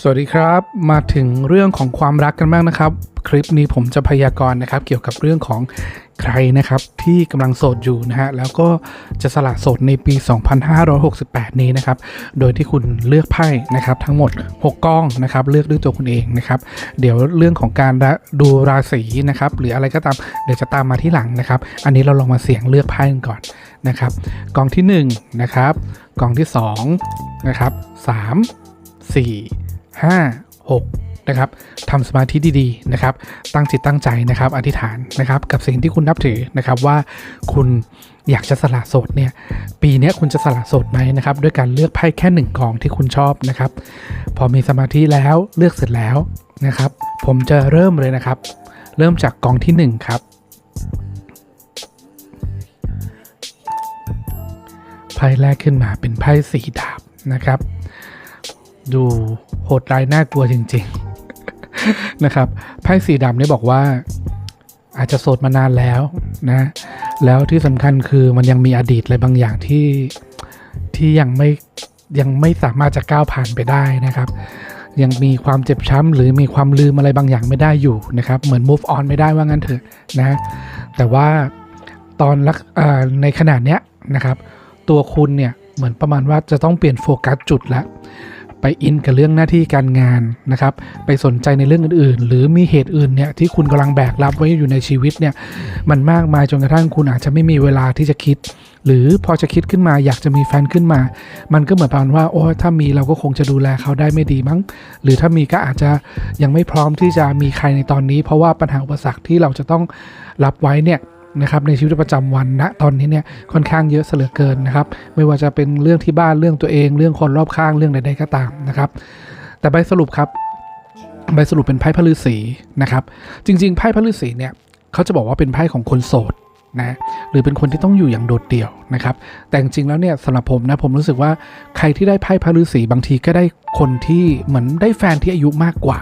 สวัสดีครับมาถึงเรื่องของความรักกันบ้างนะครับ คลิปนี้ผมจะพยากรณ์นะครับ เกี่ยวกับเรื่องของใครนะครับที่กำลังโสดอยู่นะฮะแล้วก็จะสละโสดในปี 2568 นี้นะครับ โดยที่คุณเลือกไพ่นะครับทั้งหมด 6กล้องนะครับเลือกด้วยตัวคุณเองนะครับ เดี๋ยวเรื่องของการดูราศีนะครับหรืออะไรก็ตามเดี๋ยวจะตามมาที่หลังนะครับ อันนี้เราลองมาเสี่ยงเลือกไพ่กันก่อนนะครับกองที่1นะครับกองที่2นะครับ3 4 5 6 นะครับทำสมาธิดีๆนะครับ ตั้งจิตตั้งใจนะครับ อธิษฐานนะครับ กับสิ่งที่คุณนับถือนะครับว่าคุณอยากจะสละโสดเนี่ย ปีนี้คุณจะสละโสดไหมนะครับ ด้วยการเลือกไพ่แค่หนึ่งกองที่คุณชอบนะครับ พอมีสมาธิแล้วเลือกเสร็จแล้วนะครับ ผมจะเริ่มเลยนะครับ เริ่มจากกองที่หนึ่งครับไพ่แรกขึ้นมาเป็นไพ่สีดาบนะครับ ดู โหดร้ายน่ากลัวจริง ๆ นะครับไพ่สีดำเนี่ยบอกว่า อาจจะโสดมานานแล้วนะ แล้วที่สำคัญคือมันยังมีอดีตอะไรบางอย่างที่ที่ยังไม่ยังไม่สามารถจะก้าวผ่านไปได้นะครับยังมีความเจ็บช้ำหรือมีความลืมอะไรบางอย่างไม่ได้อยู่นะครับ เหมือน move on ไม่ได้ว่างั้นเถอะนะแต่ว่าตอนรักในขนาดเนี้ยนะครับ ตัวคุณเนี่ยเหมือนประมาณว่าจะต้องเปลี่ยนโฟกัสจุดแล้ว ไปอินกับเรื่องหน้าที่การงานนะครับ ไปสนใจในเรื่องอื่นๆ หรือมีเหตุอื่นเนี่ยที่คุณกำลังแบกรับไว้อยู่ในชีวิตเนี่ยมันมากมายจนกระทั่งคุณอาจจะไม่มีเวลาที่จะคิด หรือพอจะคิดขึ้นมาอยากจะมีแฟนขึ้นมา มันก็เหมือนประมาณว่าโอ้ถ้ามีเราก็คงจะดูแลเขาได้ไม่ดีมั้ง หรือถ้ามีก็อาจจะยังไม่พร้อมที่จะมีใครในตอนนี้ เพราะว่าปัญหาอุปสรรคที่เราจะต้องรับไว้เนี่ย นะครับในชีวิตประจำวันณตอนนี้เนี่ยค่อนข้างเยอะเสลือเกินนะครับไม่ว่าจะเป็นเรื่องที่บ้านเรื่องตัวเอง เรื่องคนรอบข้างเรื่องใดๆก็ตามนะครับ แต่ใบสรุปครับใบสรุปเป็นไพ่พระฤาษีนะครับ จริง ๆ ไพ่พระฤาษีเนี่ยเขาจะบอกว่าเป็นไพ่ของคนโสดนะหรือเป็นคนที่ต้องอยู่อย่างโดดเดี่ยวนะครับ แต่จริงๆแล้วเนี่ยสำหรับผมนะผมรู้สึกว่าใครที่ได้ไพ่พระฤาษีบางทีก็ได้คนที่เหมือนได้แฟนที่อายุมากกว่า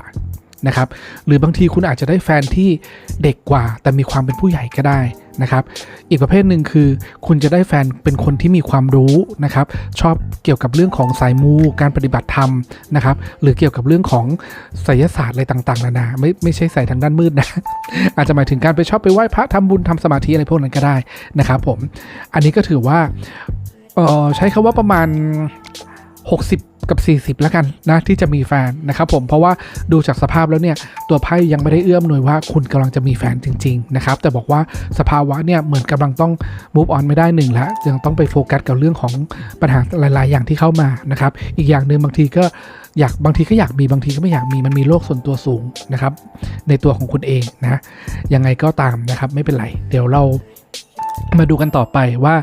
นะครับ หรือบางทีคุณอาจจะได้แฟนที่เด็กกว่า แต่มีความเป็นผู้ใหญ่ก็ได้นะครับ อีกประเภทหนึ่งคือคุณจะได้แฟนเป็นคนที่มีความรู้นะครับ ชอบเกี่ยวกับเรื่องของสายมู การปฏิบัติธรรมนะครับ หรือเกี่ยวกับเรื่องของไสยศาสตร์อะไรต่างๆนานาไม่ไม่ใช่ใส่ทางด้านมืดนะ อาจจะหมายถึงการไปชอบไปไหว้พระทำบุญทำสมาธิอะไรพวกนั้นก็ได้นะครับผม อันนี้ก็ถือว่าออใช้คาว่าประมาณ 60 กับ 40 แล้วกันนะที่จะมีแฟนนะครับผมเพราะว่าดูจากสภาพแล้วเนี่ยตัวไพ่ยังไม่ได้เอื้อมหน่วยว่าคุณกำลังจะมีแฟนจริง ๆ นะครับ แต่บอกว่าสภาวะเนี่ยเหมือนกำลังต้อง move on ไม่ได้หนึ่งแล้วยังต้องไปโฟกัสกับเรื่องของปัญหาหลาย ๆ อย่างที่เข้ามานะครับ อีกอย่างหนึ่งบางทีก็อยากบางทีก็อยากมีบางทีก็ไม่อยากมีมันมีโลกส่วนตัวสูงนะครับ ในตัวของคุณเองนะยังไงก็ตามนะครับ ไม่เป็นไร เดี๋ยวเรามาดูกันต่อไปว่า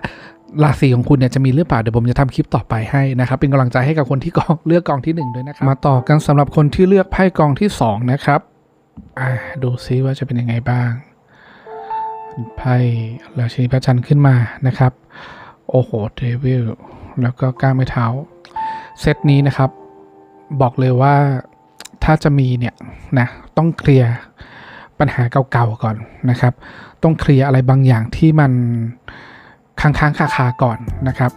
ราศีของคุณเนี่ยจะมีหรือเปล่าเดี๋ยวผมจะทำคลิปต่อไปให้นะครับ เป็นกำลังใจให้กับคนที่กองเลือกกองที่หนึ่งด้วยนะครับ มาต่อกันสำหรับคนที่เลือกไพ่กองที่สองนะครับดูซิว่าจะเป็นยังไงบ้าง ไพ่ราชินีพระจันทร์ขึ้นมานะครับ โอ้โหเดวิลแล้วก็ก้าไม้เท้า เซตนี้นะครับ บอกเลยว่าถ้าจะมีเนี่ยนะต้องเคลียร์ปัญหาเก่าๆก่อนนะครับ ต้องเคลียร์อะไรบางอย่างที่มัน ค้างๆคาๆก่อนนะครับ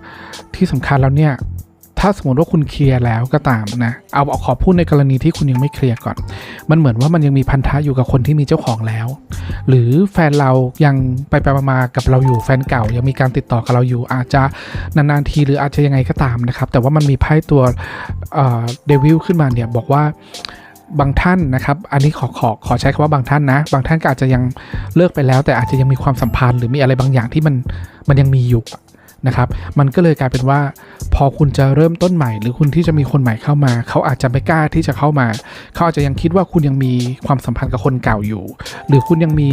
ที่สำคัญแล้วเนี่ยถ้าสมมติว่าคุณเคลียร์แล้วก็ตามนะเอาเอาขอพูดในกรณีที่คุณยังไม่เคลียร์ก่อน มันเหมือนว่ามันยังมีพันธะอยู่กับคนที่มีเจ้าของแล้ว หรือแฟนเรายังไปไปมาๆกับเราอยู่แฟนเก่า ยังมีการติดต่อกับเราอยู่ อาจจะนานๆทีหรืออาจจะยังไงก็ตามนะครับ แต่ว่ามันมีไพ่ตัวเดวิลขึ้นมาเนี่ยบอกว่า บางท่านนะครับ อันนี้ขอขอขอใช้คำว่าบางท่านนะ บางท่านก็อาจจะยังเลิกไปแล้ว แต่อาจจะยังมีความสัมพันธ์หรือมีอะไรบางอย่างที่มันมันยังมีอยู่นะครับ มันก็เลยกลายเป็นว่า พอคุณจะเริ่มต้นใหม่ หรือคุณที่จะมีคนใหม่เข้ามา เขาอาจจะไม่กล้าที่จะเข้ามา เขาอาจจะยังคิดว่าคุณยังมีความสัมพันธ์กับคนเก่าอยู่ หรือคุณยังมี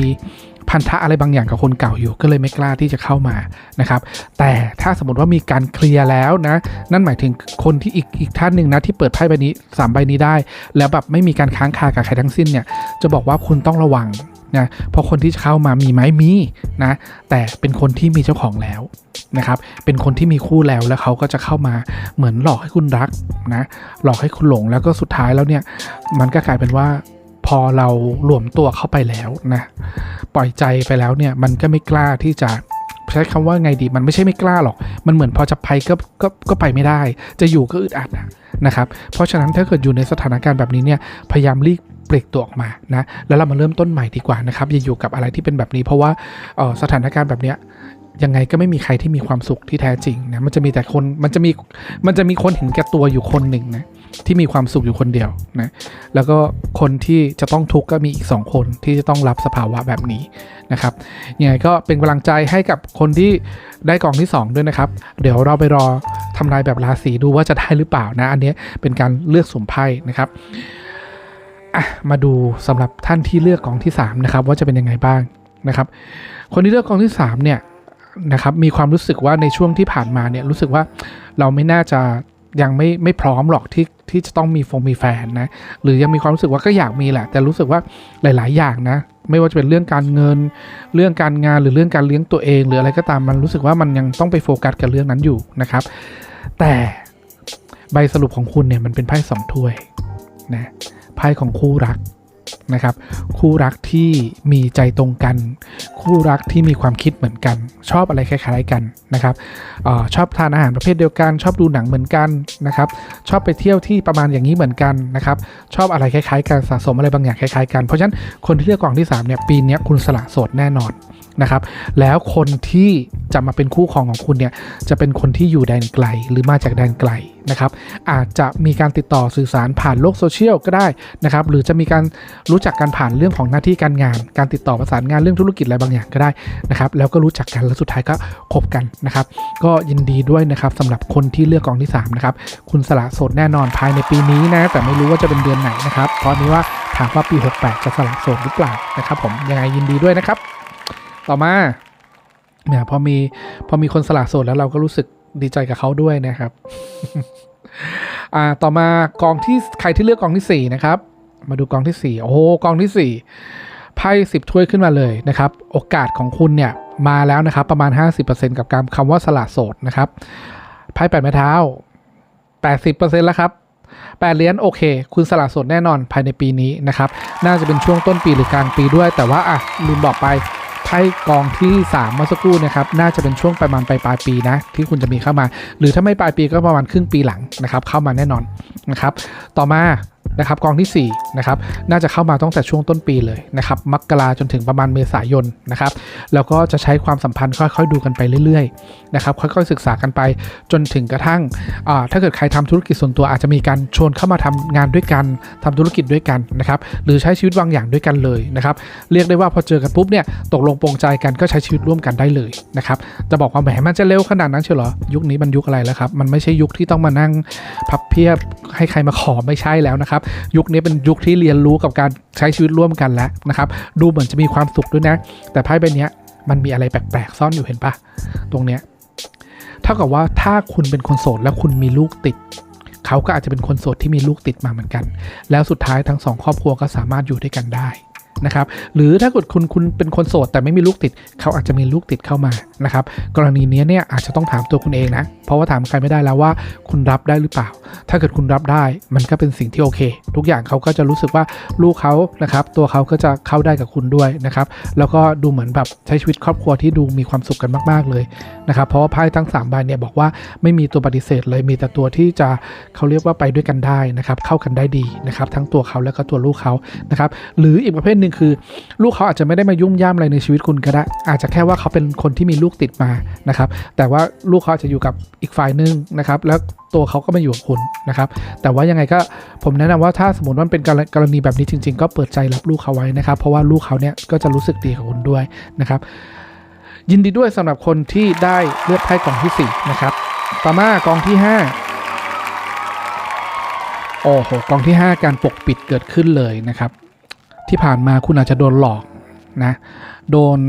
พันธะอะไรบางอย่างกับคนเก่าอยู่ ก็เลยไม่กล้าที่จะเข้ามานะครับ แต่ถ้าสมมติว่ามีการเคลียร์แล้วนะ นั่นหมายถึงคนที่อีกอีกท่านหนึ่งนะที่เปิดไพ่ใบนี้สามใบนี้ได้ แล้วแบบไม่มีการค้างคากับใครทั้งสิ้นเนี่ย จะบอกว่าคุณต้องระวังนะเพราะคนที่จะเข้ามามีไหมมีนะแต่เป็นคนที่มีเจ้าของแล้วนะครับเป็นคนที่มีคู่แล้วแล้วเขาก็จะเข้ามาเหมือนหลอกให้คุณรักนะหลอกให้คุณหลงแล้วก็สุดท้ายแล้วเนี่ยมันก็กลายเป็นว่า พอเรารวมตัวเข้าไปแล้วนะปล่อยใจไปแล้วเนี่ยมันก็ไม่กล้าที่จะใช้คำว่าไงดีมันไม่ใช่ไม่กล้าหรอก มันเหมือนพอจะไปก็ก็ก็ไปไม่ได้ จะอยู่ก็อึดอัดนะครับ เพราะฉะนั้นถ้าเกิดอยู่ในสถานการณ์แบบนี้เนี่ยพยายามรีบเปลีกตัวออกมานะแล้วเรามาเริ่มต้นใหม่ดีกว่านะครับอย่าอยู่กับอะไรที่เป็นแบบนี้ เพราะว่าออสถานการณ์แบบเนี้ยยังไงก็ไม่มีใครที่มีความสุขที่แท้จริงนะมันจะมีแต่คนมันจะมีมันจะมีคนเห็นแก่ตัวอยู่คนหนึ่งนะ ที่มีความสุขอยู่คนเดียวนะแล้วก็คนที่จะต้องทุกข์ก็มีอีกสองคนที่จะต้องรับสภาวะแบบนี้นะครับยังไงก็เป็นกำลังใจให้กับคนที่ได้กองที่ 2 ด้วยนะครับ เดี๋ยวเราไปรอทำนายแบบราศีดูว่าจะได้หรือเปล่านะ อันนี้เป็นการเลือกสุ่มไพ่นะครับอะมาดูสำหรับท่านที่เลือกกองที่3นะครับว่าจะเป็นยังไงบ้างนะครับ คนที่เลือกกองที่3เนี่ยนะครับมีความรู้สึกว่าในช่วงที่ผ่านมาเนี่ยรู้สึกว่าเราไม่น่าจะ ยังไม่ไม่พร้อมหรอกที่ที่จะต้องมีฟงมีแฟนนะ หรือยังมีความรู้สึกว่าก็อยากมีแหละ แต่รู้สึกว่าหลาย ๆ อย่างนะ ไม่ว่าจะเป็นเรื่องการเงิน เรื่องการงานหรือเรื่องการเลี้ยงตัวเอง หรืออะไรก็ตามมันรู้สึกว่ามันยังต้องไปโฟกัสกับเรื่องนั้นอยู่นะครับ แต่ใบสรุปของคุณเนี่ยมันเป็นไพ่สองถ้วยนะไพ่ของคู่รัก นะครับ คู่รักที่มีใจตรงกัน คู่รักที่มีความคิดเหมือนกัน ชอบอะไรคล้ายๆกันนะครับออชอบทานอาหารประเภทเดียวกัน ชอบดูหนังเหมือนกันนะครับ ชอบไปเที่ยวที่ประมาณอย่างนี้เหมือนกันนะครับ ชอบอะไรคล้ายๆกันสะสมอะไรบางอย่างคล้ายๆกัน เพราะฉะนั้นคนที่เลือกกล่องที่3เนี่ยปีนี้คุณสละโสดแน่นอน นะครับ แล้วคนที่จะมาเป็นคู่ครองของคุณเนี่ยจะเป็นคนที่อยู่แดนไกลหรือมาจากแดนไกลนะครับ อาจจะมีการติดต่อสื่อสารผ่านโลกโซเชียลก็ได้นะครับ หรือจะมีการรู้จักกันผ่านเรื่องของหน้าที่การงาน การติดต่อประสานงานเรื่องธุรกิจอะไรบางอย่างก็ได้นะครับ แล้วก็รู้จักกันแล้วสุดท้ายก็คบกันนะครับ ก็ยินดีด้วยนะครับสำหรับคนที่เลือกกองที่3นะครับ คุณสละโสดแน่นอนภายในปีนี้นะ แต่ไม่รู้ว่าจะเป็นเดือนไหนนะครับ เพราะนี้ว่าถามว่าปี 68 จะสละโสดหรือเปล่านะครับ ผมยังไงยินดีด้วยนะครับ ต่อมาเนี่ยพอมีพอมีคนสละโสดแล้วเราก็รู้สึกดีใจกับเขาด้วยนะครับอ่าต่อมากองที่ใครที่เลือกกองที่ 4 นะครับ มาดูกองที่ 4 โอ้โหกองที่ 4 ไพ่สิบถ้วยขึ้นมาเลยนะครับ โอกาสของคุณเนี่ยมาแล้วนะครับ ประมาณ 50%กับการคำว่าสละโสดนะครับไพ่แปดไม้เท้า 80%แล้วครับแปดเหรียญโอเค คุณสละโสดแน่นอนภายในปีนี้นะครับ น่าจะเป็นช่วงต้นปีหรือกลางปีด้วย แต่ว่าอะลืมบอกไป พ่กองที่ 3 เมื่อสักครู่นะครับน่าจะเป็นช่วงประมาณปลายปลายปีนะที่คุณจะมีเข้ามา หรือถ้าไม่ปลายปีก็ประมาณครึ่งปีหลังนะครับเข้ามาแน่นอนนะครับต่อมา นะครับกองที่4นะครับน่าจะเข้ามาตั้งแต่ช่วงต้นปีเลยนะครับมกราจนถึงประมาณเมษายนนะครับแล้วก็จะใช้ความสัมพันธ์ค่อยๆดูกันไปเรื่อยๆนะครับค่อยๆศึกษากันไปจนถึงกระทั่งอ่าถ้าเกิดใครทำธุรกิจส่วนตัวอาจจะมีการชวนเข้ามาทำงานด้วยกันทำธุรกิจด้วยกันนะครับหรือใช้ชีวิตบางอย่างด้วยกันเลยนะครับเรียกได้ว่าพอเจอกันปุ๊บเนี่ยตกลงปรงใจกันก็ใช้ชีวิตร่วมกันได้เลยนะครับจะบอกว่าแหมมันจะเร็วขนาดนั้นเชียวเหรอยุคนี้มันยุคอะไรแล้วครับมันไม่ใช่ยุคที่ต้องมานั่งพับเพียบให้ใครมาขอไม่ใช่แล้วนะครับยุคนี้เป็นยุคที่เรียนรู้กับการใช้ชีวิตร่วมกันแล้วนะครับดูเหมือนจะมีความสุขด้วยนะ แต่ไพ่ใบนี้มันมีอะไรแปลกๆซ่อนอยู่เห็นปะตรงเนี้ยเท่ากับว่าถ้าคุณเป็นคนโสดแล้วคุณมีลูกติดเขาก็อาจจะเป็นคนโสดที่มีลูกติดมาเหมือนกัน แล้วสุดท้ายทั้งสองครอบครัวก็สามารถอยู่ด้วยกันได้ นะครับหรือถ้าเกิดคุณคุณเป็นคนโสดแต่ไม่มีลูกติด เขาอาจจะมีลูกติดเข้ามานะครับกรณีนี้เนี่ยอาจจะต้องถามตัวคุณเองนะ เพราะว่าถามใครไม่ได้แล้วว่าคุณรับได้หรือเปล่า ถ้าเกิดคุณรับได้มันก็เป็นสิ่งที่โอเค ทุกอย่างเขาก็จะรู้สึกว่าลูกเขานะครับตัวเขาก็จะเข้าได้กับคุณด้วยนะครับแล้วก็ดูเหมือนแบบใช้ชีวิตครอบครัวที่ดูมีความสุขกันมาก ๆเลยนะครับเพราะว่าไพ่ทั้ง3ใบเนี่ยบอกว่าไม่มีตัวปฏิเสธเลยมีแต่ตัวที่จะเขาเรียกว่าไปด้วยกันได้นะครับเข้ากันได้ดีนะครับทั้งตัวเขาแล้วก็ตัวลูกเขานะครับหรืออีกประเภทหนึ่งคือ ลูกเขาอาจจะไม่ได้มายุ่งย่ามอะไรในชีวิตคุณก็ได้ อาจจะแค่ว่าเขาเป็นคนที่มีลูกติดมานะครับ แต่ว่าลูกเขาอาจจะอยู่กับอีกฝ่ายหนึงนะครับ แล้วตัวเขาก็มาอยู่กับคุณนะครับ แต่ว่ายังไงก็ผมแนะนำว่าถ้าสมมติว่ามันเป็นกรณีแบบนี้จริง ๆ ก็เปิดใจรับลูกเขาไว้นะครับ เพราะว่าลูกเขาเนี่ยก็จะรู้สึกดีกับคุณด้วยนะครับ ยินดีด้วยสำหรับคนที่ได้เลือกไพ่กล่องที่4นะครับต่อมากองที่ 5โอ้โหกองที่ 5 การปกปิดเกิดขึ้นเลยนะครับ ที่ผ่านมาคุณอาจจะโดนหลอกนะโดน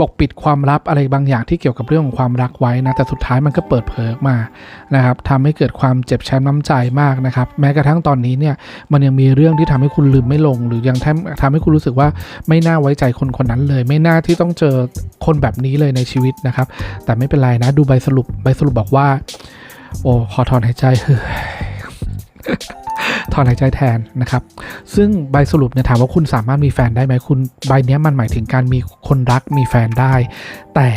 ปกปิดความลับอะไรบางอย่างที่เกี่ยวกับเรื่องของความรักไว้นะแต่สุดท้ายมันก็เปิดเผยออกมานะครับทำให้เกิดความเจ็บช้ำน้ำใจมากนะครับ แม้กระทั่งตอนนี้เนี่ยมันยังมีเรื่องที่ทำให้คุณลืมไม่ลง หรือยังทำทำให้คุณรู้สึกว่าไม่น่าไว้ใจคนคนนั้นเลย ไม่น่าที่ต้องเจอคนแบบนี้เลยในชีวิตนะครับ แต่ไม่เป็นไรนะดูใบสรุปใบสรุปบอกว่า โอ้ขอถอนหายใจเฮ้ย ถอนหายใจแทนนะครับ ซึ่งใบสรุปเนี่ยถามว่าคุณสามารถมีแฟนได้ไหมคุณใบเนี้ยมันหมายถึงการมีคนรักมีแฟนได้ แต่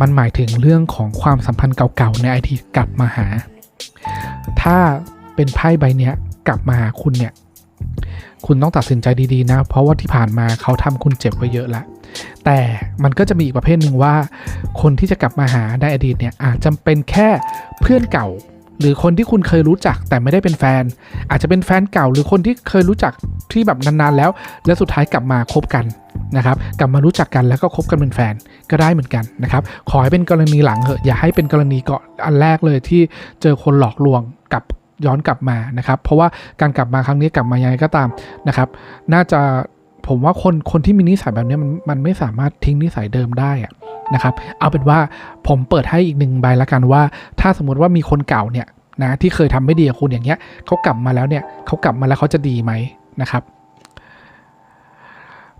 มันหมายถึงเรื่องของความสัมพันธ์เก่าๆในอดีตกลับมาหา ถ้าเป็นไพ่ใบเนี้ยกลับมาหาคุณเนี่ย คุณต้องตัดสินใจดีๆนะ เพราะว่าที่ผ่านมาเขาทำคุณเจ็บไว้เยอะแล้วแต่มันก็จะมีอีกประเภทหนึ่งว่า คนที่จะกลับมาหาในอดีตเนี่ยอาจจะเป็นแค่เพื่อนเก่า หรือคนที่คุณเคยรู้จักแต่ไม่ได้เป็นแฟน อาจจะเป็นแฟนเก่าหรือคนที่เคยรู้จักที่แบบนานๆแล้ว แล้วสุดท้ายกลับมาคบกันนะครับกลับมารู้จักกันแล้วก็คบกันเป็นแฟนก็ได้เหมือนกันนะครับขอให้เป็นกรณีหลังเหอะอย่าให้เป็นกรณีเกาะอันแรกเลยที่เจอคนหลอกลวงกลับย้อนกลับมานะครับ เพราะว่าการกลับมาครั้งนี้กลับมายังไงก็ตามนะครับ น่าจะผมว่าคนคนที่มีนิสัยแบบนี้มันมันไม่สามารถทิ้งนิสัยเดิมได้อะ นะครับ เอาเป็นว่าผมเปิดให้อีกหนึ่งใบละกันว่า ถ้าสมมติว่ามีคนเก่าเนี่ยนะที่เคยทำไม่ดีกับคุณอย่างเงี้ยเขากลับมาแล้วเนี่ยเขากลับมาแล้วเขาจะดีไหมนะครับ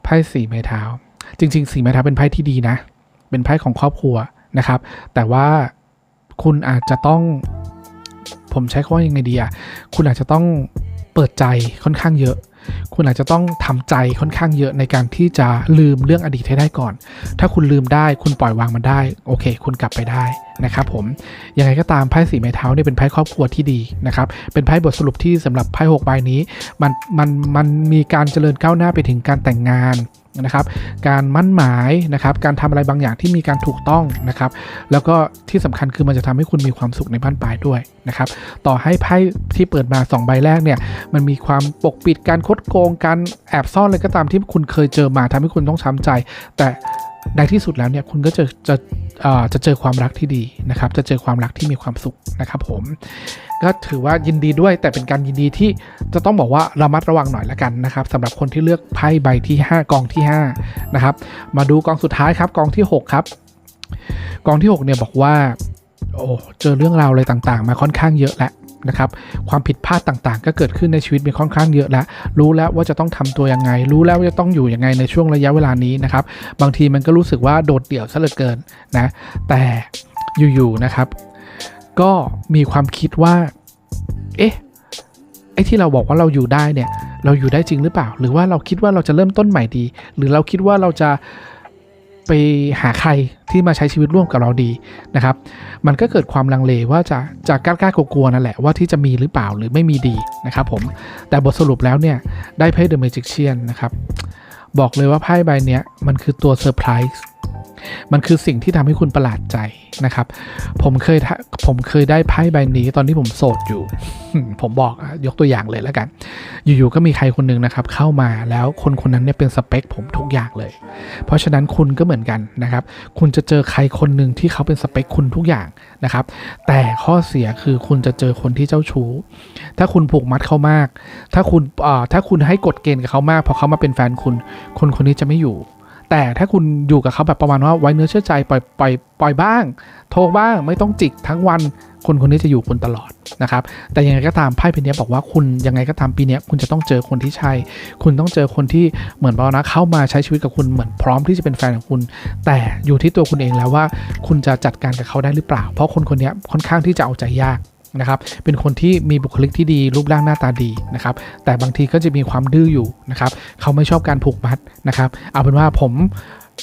ไพ่สี่ไม้เท้า จริงๆสี่ไม้เท้าเป็นไพ่ที่ดีนะ เป็นไพ่ของครอบครัวนะครับ แต่ว่าคุณอาจจะต้อง ผมใช้คำว่ายังไงดีอะคุณอาจจะต้องเปิดใจค่อนข้างเยอะ คุณอาจจะต้องทำใจค่อนข้างเยอะในการที่จะลืมเรื่องอดีตให้ได้ก่อน ถ้าคุณลืมได้คุณปล่อยวางมันได้ โอเค คุณกลับไปได้นะครับผม ยังไงก็ตามไพ่สีไม้เท้าเนี่ยเป็นไพ่ครอบครัวที่ดีนะครับ เป็นไพ่บทสรุปที่สำหรับไพ่หกใบนี้ มันมันมันมีการเจริญก้าวหน้าไปถึงการแต่งงาน นะครับ การมั่นหมายนะครับ การทำอะไรบางอย่างที่มีการถูกต้องนะครับ แล้วก็ที่สำคัญคือมันจะทำให้คุณมีความสุขในบ้านปลายด้วยนะครับ ต่อให้ไพ่ที่เปิดมา 2 ใบแรกเนี่ย มันมีความปกปิดการคดโกง การแอบซ่อนอะไรก็ตามที่คุณเคยเจอมาทำให้คุณต้องช้ำใจ แต่ในที่สุดแล้วเนี่ยคุณก็จะจะเอ่อจะเจอความรักที่ดีนะครับ จะเจอความรักที่มีความสุขนะครับผม ก็ถือว่ายินดีด้วย แต่เป็นการยินดีที่จะต้องบอกว่าระมัดระวังหน่อยละกันนะครับสำหรับคนที่เลือกไพ่ใบที่ 5 กองที่5นะครับมาดูกองสุดท้ายครับกองที่ 6 ครับ กองที่ 6 เนี่ยบอกว่าโอ้เจอเรื่องราวอะไรต่างๆ มาค่อนข้างเยอะแล้วนะครับความผิดพลาดต่างๆ ก็เกิดขึ้นในชีวิตมีค่อนข้างเยอะแล้ว รู้แล้วว่าจะต้องทำตัวยังไง รู้แล้วว่าจะต้องอยู่ยังไงในช่วงระยะเวลานี้นะครับ บางทีมันก็รู้สึกว่าโดดเดี่ยวซะเหลือเกินนะ แต่อยู่ๆนะครับ ก็มีความคิดว่า เอ๊ะ ไอ้ที่เราบอกว่าเราอยู่ได้เนี่ย เราอยู่ได้จริงหรือเปล่า หรือว่าเราคิดว่าเราจะเริ่มต้นใหม่ดี หรือเราคิดว่าเราจะไปหาใครที่มาใช้ชีวิตร่วมกับเราดีนะครับ มันก็เกิดความลังเลว่าจะจะกล้ากล้ากลัวๆนั่นแหละว่าที่จะมีหรือเปล่าหรือไม่มีดีนะครับผม แต่บทสรุปแล้วเนี่ย ได้ไพ่เดอะเมจิกเชียนนะครับ บอกเลยว่าไพ่ใบเนี้ยมันคือตัวเซอร์ไพรส์ มันคือสิ่งที่ทำให้คุณประหลาดใจนะครับ ผมเคยผมเคยได้ไพ่ใบนี้ตอนที่ผมโสดอยู่ ผมบอกยกตัวอย่างเลยแล้วกัน อยู่ๆก็มีใครคนหนึงนะครับ เข้ามาแล้วคนคนนั้นเนี่ยเป็นสเปคผมทุกอย่างเลย เพราะฉะนั้นคุณก็เหมือนกันนะครับ คุณจะเจอใครคนหนึ่งที่เขาเป็นสเปคคุณทุกอย่างนะครับ แต่ข้อเสียคือคุณจะเจอคนที่เจ้าชู้ ถ้าคุณผูกมัดเขามาก ถ้าคุณถ้าคุณให้กฎเกณฑ์กับเขามากพอเขามาเป็นแฟนคุณ คนคนนี้จะไม่อยู่ แต่ถ้าคุณอยู่กับเขาแบบประมาณว่าไว้เนื้อเชื่อใจปล่อยปล่อยปล่อยบ้าง โทรบ้างไม่ต้องจิกทั้งวันคนคนนี้จะอยู่คุณตลอดนะครับ แต่ยังไงก็ตามไพ่ใบนี้บอกว่าคุณยังไงก็ตามปีนี้คุณจะต้องเจอคนที่ใช่ คุณต้องเจอคนที่เหมือนปราณว่าเข้ามาใช้ชีวิตกับคุณเหมือนพร้อมที่จะเป็นแฟนของคุณ แต่อยู่ที่ตัวคุณเองแล้วว่า คุณจะจัดการกับเขาได้หรือเปล่า เพราะคนคนนี้ค่อนข้างที่จะเอาใจยาก นะครับ เป็นคนที่มีบุคลิกที่ดีรูปร่างหน้าตาดีนะครับ แต่บางทีก็จะมีความดื้ออยู่นะครับ เขาไม่ชอบการผูกมัดนะครับ เอาเป็นว่าผม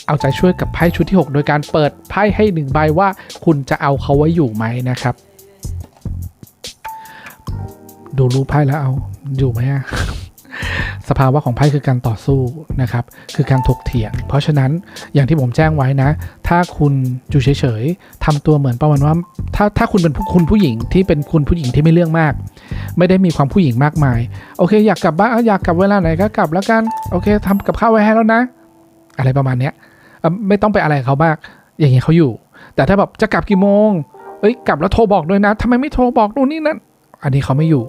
เอาใจช่วยกับไพ่ชุดที่ 6 โดยการเปิดไพ่ให้หนึ่งใบว่าคุณจะเอาเขาไว้อยู่ไหมนะครับ ดูรูปไพ่แล้วเอาอยู่ไหมอะ สภาวะของไพ่คือการต่อสู้นะครับ คือการถกเถียง เพราะฉะนั้นอย่างที่ผมแจ้งไว้นะ ถ้าคุณอยู่เฉยๆทำตัวเหมือนประมาณว่า ถ้าถ้าคุณเป็นผู้คุณผู้หญิงที่เป็นคุณผู้หญิงที่ไม่เรื่องมาก ไม่ได้มีความผู้หญิงมากมาย โอเค อยากกลับบ้านอยากกลับเวลาไหนก็กลับแล้วกัน โอเคทำกับข้าวไว้ให้แล้วนะ อะไรประมาณเนี้ยไม่ต้องไปอะไรเขามาก อย่างเงี้ยเขาอยู่ แต่ถ้าแบบจะกลับกี่โมง เอ้ยกลับแล้วโทรบอกด้วยนะทำไมไม่โทรบอกนู่นนี่นั่นอันนี้เขาไม่อยู่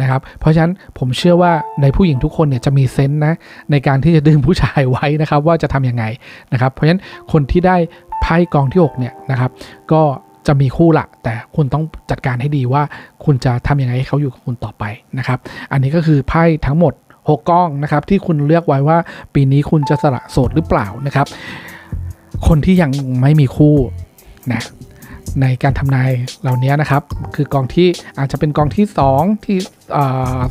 นะครับ เพราะฉะนั้นผมเชื่อว่าในผู้หญิงทุกคนเนี่ยจะมีเซนส์นะในการที่จะดึงผู้ชายไว้นะครับว่าจะทำยังไงนะครับ เพราะฉะนั้นคนที่ได้ไพ่กองที่6เนี่ยนะครับ ก็จะมีคู่ละแต่คุณต้องจัดการให้ดีว่าคุณจะทำยังไงให้เขาอยู่กับคุณต่อไปนะครับ อันนี้ก็คือไพ่ทั้งหมด 6กล้องนะครับที่คุณเลือกไว้ว่าปีนี้คุณจะสละโสดหรือเปล่านะครับ คนที่ยังไม่มีคู่นะในการทำนายเหล่านี้นะครับ คือกองที่อาจจะเป็นกองที่ 2 ที่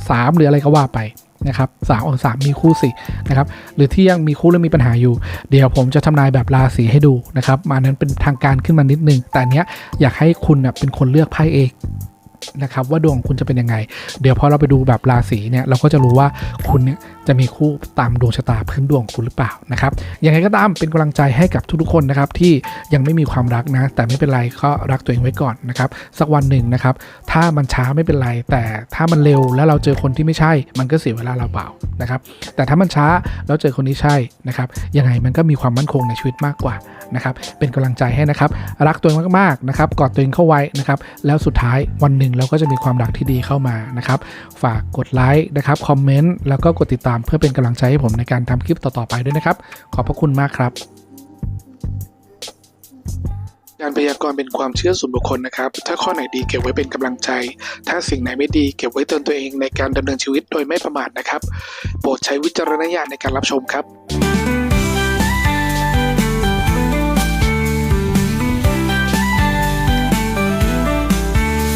สามหรืออะไรก็ว่าไปนะครับสามสามมีคู่สินะครับหรือที่ยังมีคู่และมีปัญหาอยู่ เดี๋ยวผมจะทำนายแบบราศีให้ดูนะครับมานั้นเป็นทางการขึ้นมานิดนึง แต่เนี้ยอยากให้คุณเป็นคนเลือกไพ่เองนะครับว่าดวงของคุณจะเป็นยังไง เดี๋ยวพอเราไปดูแบบราศีเนี่ยเราก็จะรู้ว่าคุณเนี่ยจะมีคู่ตามดวงชะตาพื้นดวงคุณหรือเปล่านะครับยังไงก็ตามเป็นกำลังใจให้กับทุกๆคนนะครับที่ยังไม่มีความรักนะ แต่ไม่เป็นไรก็รักตัวเองไว้ก่อนนะครับสักวันหนึ่งนะครับถ้ามันช้าไม่เป็นไร แต่ถ้ามันเร็วแล้วเราเจอคนที่ไม่ใช่ มันก็เสียเวลาเราเปล่านะครับแต่ถ้ามันช้าแล้วเจอคนที่ใช่นะครับยังไงมันก็มีความมั่นคงในชีวิตมากกว่านะครับเป็นกำลังใจให้นะครับรักตัวเองมากๆนะครับกอดตัวเองเข้าไว้นะครับแล้วสุดท้ายวันหนึ่งเราก็จะมีความรักที่ดีเข้ามานะครับฝากกดไลค์นะครับคอมเมนต์แล้วก็กดติดตามเพื่อเป็นกำลังใจให้ผมในการทำคลิปต่อๆไปด้วยนะครับ ขอบพระคุณมากครับ การพยากรณ์เป็นความเชื่อส่วนบุคคลนะครับ ถ้าข้อไหนดีเก็บไว้เป็นกำลังใจ ถ้าสิ่งไหนไม่ดีเก็บไว้เตือนตัวเองในการดำเนินชีวิตโดยไม่ประมาทนะครับ โปรดใช้วิจารณญาณในการรับชมครับ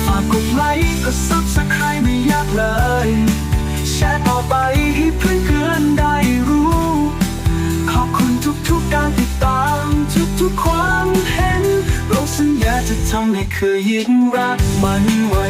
ฝากกดไลค์กดซับสไครต์ไม่ยากเลย ทำให้เคยยินรักมันไว้